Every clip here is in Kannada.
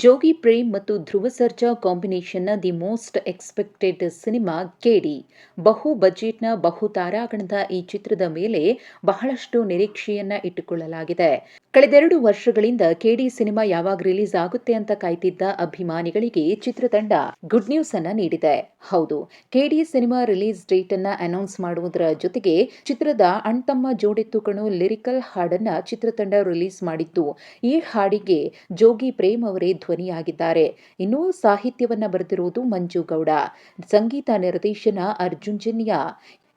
ಜೋಗಿ ಪ್ರೇಮ್ ಮತ್ತು Dhruva Sarja ಕಾಂಬಿನೇಷನ್ನ the most expected cinema KD. ಬಹು ಬಜೆಟ್ನ ಬಹು ತಾರಾಗಣದ ಈ ಚಿತ್ರದ ಮೇಲೆ ಬಹಳಷ್ಟು ನಿರೀಕ್ಷೆಯನ್ನ ಇಟ್ಟುಕೊಳ್ಳಲಾಗಿದೆ. ಕಳೆದೆರಡು ವರ್ಷಗಳಿಂದ ಕೆಡಿ ಸಿನಿಮಾ ಯಾವಾಗ ರಿಲೀಸ್ ಆಗುತ್ತೆ ಅಂತ ಕಾಯ್ತಿದ್ದ ಅಭಿಮಾನಿಗಳಿಗೆ ಚಿತ್ರತಂಡ ಗುಡ್ ನ್ಯೂಸ್ ಅನ್ನ ನೀಡಿದೆ. ಹೌದು. ಕೆಡಿ ಸಿನಿಮಾ ರಿಲೀಸ್ ಡೇಟ್ ಅನ್ನ ಅನೌನ್ಸ್ ಮಾಡುವುದರ ಜೊತೆಗೆ ಚಿತ್ರದ ಅಣ್ತಮ್ಮ ಜೋಡೆತ್ತು ಕಣು ಲಿರಿಕಲ್ ಹಾಡನ್ನ ಚಿತ್ರತಂಡ ರಿಲೀಸ್ ಮಾಡಿತ್ತು. ಈ ಹಾಡಿಗೆ ಜೋಗಿ ಪ್ರೇಮ್ ಅವರೇ ಧ್ವನಿಯಾಗಿದ್ದಾರೆ. ಇನ್ನು ಸಾಹಿತ್ಯವನ್ನ ಬರೆದಿರುವುದು ಮಂಜು ಗೌಡ. ಸಂಗೀತ ನಿರ್ದೇಶನ ಅರ್ಜುನ್ ಜನ್ಯಾ.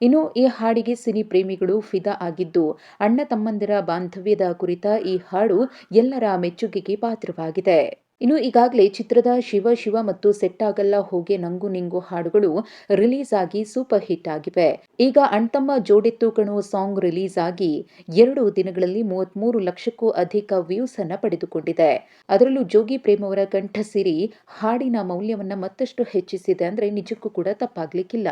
ಇನ್ನು ಈ ಹಾಡಿಗೆ ಸಿನಿ ಪ್ರೇಮಿಗಳು ಫಿದಾ ಆಗಿದ್ದು, ಅಣ್ಣ ತಮ್ಮಂದಿರ ಬಾಂಧವ್ಯದ ಕುರಿತ ಈ ಹಾಡು ಎಲ್ಲರ ಮೆಚ್ಚುಗೆಗೆ ಪಾತ್ರವಾಗಿದೆ. ಇನ್ನು ಈಗಾಗಲೇ ಚಿತ್ರದ ಶಿವ ಶಿವ ಮತ್ತು ಸೆಟ್ ಆಗಲ್ಲ ಹೋಗೆ ನಂಗು ನಿಂಗು ಹಾಡುಗಳು ರಿಲೀಸ್ ಆಗಿ ಸೂಪರ್ ಹಿಟ್ ಆಗಿವೆ. ಈಗ ಅಣ್ತಮ್ಮ ಜೋಡೆತ್ತು ಕಣು ಸಾಂಗ್ ರಿಲೀಸ್ ಆಗಿ ಎರಡು ದಿನಗಳಲ್ಲಿ ಮೂವತ್ಮೂರು ಲಕ್ಷಕ್ಕೂ ಅಧಿಕ ವ್ಯೂಸ್ ಅನ್ನ ಪಡೆದುಕೊಂಡಿದೆ. ಅದರಲ್ಲೂ ಜೋಗಿ ಪ್ರೇಮ್ ಅವರ ಕಂಠಸಿರಿ ಹಾಡಿನ ಮೌಲ್ಯವನ್ನ ಮತ್ತಷ್ಟು ಹೆಚ್ಚಿಸಿದೆ ಅಂದ್ರೆ ನಿಜಕ್ಕೂ ಕೂಡ ತಪ್ಪಾಗ್ಲಿಕ್ಕಿಲ್ಲ.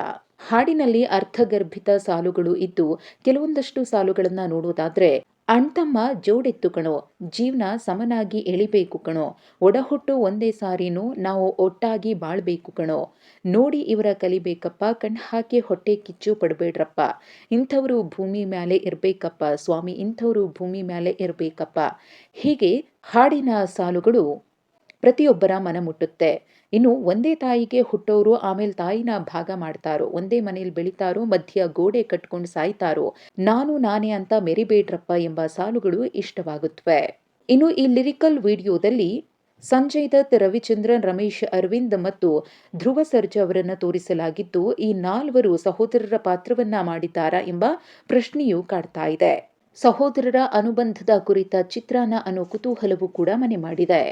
ಹಾಡಿನಲ್ಲಿ ಅರ್ಥಗರ್ಭಿತ ಸಾಲುಗಳು ಇದ್ದು ಕೆಲವೊಂದಷ್ಟು ಸಾಲುಗಳನ್ನ ನೋಡುವುದಾದ್ರೆ ಅಣ್ತಮ್ಮ ಜೋಡೆತ್ತು ಕಣೋ, ಜೀವನ ಸಮನಾಗಿ ಎಳಿಬೇಕು ಕಣೋ, ಒಡಹುಟ್ಟು ಒಂದೇ ಸಾರಿನೂ ನಾವು ಒಟ್ಟಾಗಿ ಬಾಳ್ಬೇಕು ಕಣೋ. ನೋಡಿ ಇವರ ಕಲಿಬೇಕಪ್ಪ, ಕಣ್ ಹಾಕಿ ಹೊಟ್ಟೆ ಕಿಚ್ಚು ಪಡಬೇಡ್ರಪ್ಪ. ಇಂಥವರು ಭೂಮಿ ಮ್ಯಾಲೆ ಇರಬೇಕಪ್ಪ, ಸ್ವಾಮಿ, ಇಂಥವರು ಭೂಮಿ ಮ್ಯಾಲೆ ಇರಬೇಕಪ್ಪ. ಹೀಗೆ ಹಾಡಿನ ಸಾಲುಗಳು ಪ್ರತಿಯೊಬ್ಬರ ಮನ ಮುಟ್ಟುತ್ತೆ. ಇನ್ನು ಒಂದೇ ತಾಯಿಗೆ ಹುಟ್ಟೋರು, ಆಮೇಲೆ ತಾಯಿನ ಭಾಗ ಮಾಡ್ತಾರೋ, ಒಂದೇ ಮನೆಯಲ್ಲಿ ಬೆಳಿತಾರೋ, ಮಧ್ಯ ಗೋಡೆ ಕಟ್ಕೊಂಡು ಸಾಯ್ತಾರೋ, ನಾನು ನಾನೇ ಅಂತ ಮೆರಿಬೇಡ್ರಪ್ಪ ಎಂಬ ಸಾಲುಗಳು ಇಷ್ಟವಾಗುತ್ತವೆ ಇನ್ನು ಈ ಲಿರಿಕಲ್ ವಿಡಿಯೋದಲ್ಲಿ ಸಂಜಯ್ ದತ್ ರವಿಚಂದ್ರನ್ ರಮೇಶ್ ಅರವಿಂದ್ ಮತ್ತು ಧ್ರುವ ಸರ್ಜ ಅವರನ್ನು ತೋರಿಸಲಾಗಿದ್ದು, ಈ ನಾಲ್ವರು ಸಹೋದರರ ಪಾತ್ರವನ್ನ ಮಾಡಿದ್ದಾರಾ ಎಂಬ ಪ್ರಶ್ನೆಯೂ ಕಾಡ್ತಾ ಇದೆ. ಸಹೋದರರ ಅನುಬಂಧದ ಕುರಿತ ಚಿತ್ರಾನ ಅನ್ನೋ ಕುತೂಹಲವೂ ಕೂಡ ಮನೆ ಮಾಡಿದೆ.